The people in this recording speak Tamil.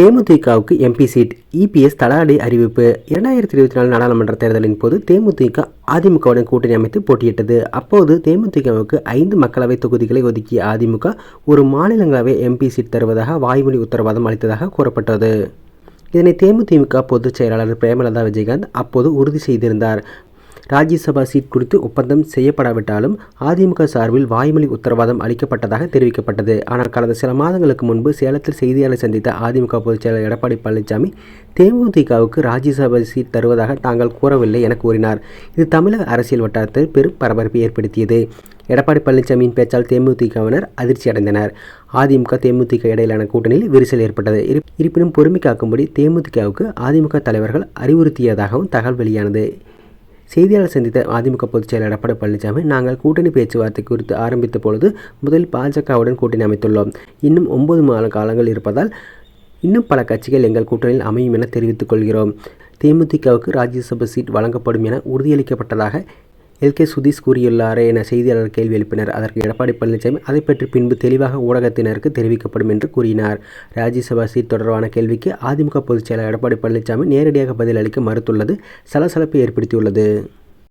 தேமுதிகவுக்கு எம்பி சீட் இபிஎஸ் தலாடி அறிவிப்பு. இரண்டாயிரத்தி இருபத்தி நாலு நாடாளுமன்ற தேர்தலின் போது தேமுதிக அதிமுகவுடன் கூட்டணி அமைத்து போட்டியிட்டது. அப்போது தேமுதிகவுக்கு ஐந்து மக்களவை தொகுதிகளை ஒதுக்கிய அதிமுக ஒரு மாநிலங்களவை எம்பி சீட் தருவதாக வாய்மொழி உத்தரவாதம் அளித்ததாக கூறப்பட்டது. இதனை தேமுதிக பொதுச் செயலாளர் பிரேமலதா விஜயகாந்த் அப்போது உறுதி செய்திருந்தார். ராஜ்யசபா சீட் குறித்து ஒப்பந்தம் செய்யப்படாவிட்டாலும் அதிமுக சார்பில் வாய்மொழி உத்தரவாதம் அளிக்கப்பட்டதாக தெரிவிக்கப்பட்டது. ஆனால் கடந்த சில மாதங்களுக்கு முன்பு சேலத்தில் செய்தியாளர் சந்தித்த அதிமுக பொதுச் செயலர் எடப்பாடி பழனிசாமி தேமுதிகவுக்கு ராஜ்யசபா சீட் தருவதாக தாங்கள் கூறவில்லை என கூறினார். இது தமிழக அரசியல் வட்டாரத்தில் பெரும் பரபரப்பை ஏற்படுத்தியது. எடப்பாடி பழனிசாமியின் பேச்சால் தேமுதிகவினர் அதிர்ச்சி அடைந்தனர். அதிமுக தேமுதிக இடையிலான கூட்டணியில் விரிசல் ஏற்பட்டது. இரு- இருப்பினும் பொறுமை காக்கும்படி தேமுதிகவுக்கு அதிமுக தலைவர்கள் அறிவுறுத்தியதாகவும் தகவல் வெளியானது. செய்தியாளர் சந்தித்த அதிமுக பொதுச் செயலர் எடப்பாடி பழனிசாமி நாங்கள் கூட்டணி பேச்சுவார்த்தை குறித்து ஆரம்பித்த பொழுது முதலில் பாஜகவுடன் கூட்டணி அமைத்துள்ளோம். இன்னும் ஒன்பது மாத காலங்கள் இருப்பதால் இன்னும் பல கட்சிகள் எங்கள் கூட்டணியில் அமையும் என தெரிவித்துக் கொள்கிறோம். தேமுதிகவுக்கு ராஜ்யசபா சீட் வழங்கப்படும் என உறுதியளிக்கப்பட்டதாக எல் கே சுதீஷ் கூறியுள்ளாரே என செய்தியாளர் கேள்வி எழுப்பினர். அதற்கு எடப்பாடி பழனிசாமி அதை பற்றி பின்பு தெளிவாக ஊடகத்தினருக்கு தெரிவிக்கப்படும் என்று கூறினார். ராஜ்யசபா சீட் தொடர்பான கேள்விக்கு அதிமுக பொதுச் செயலர் எடப்பாடி பழனிசாமி நேரடியாக பதிலளிக்க மறுத்துள்ளது. சலசலப்பை ஏற்படுத்தியுள்ளது.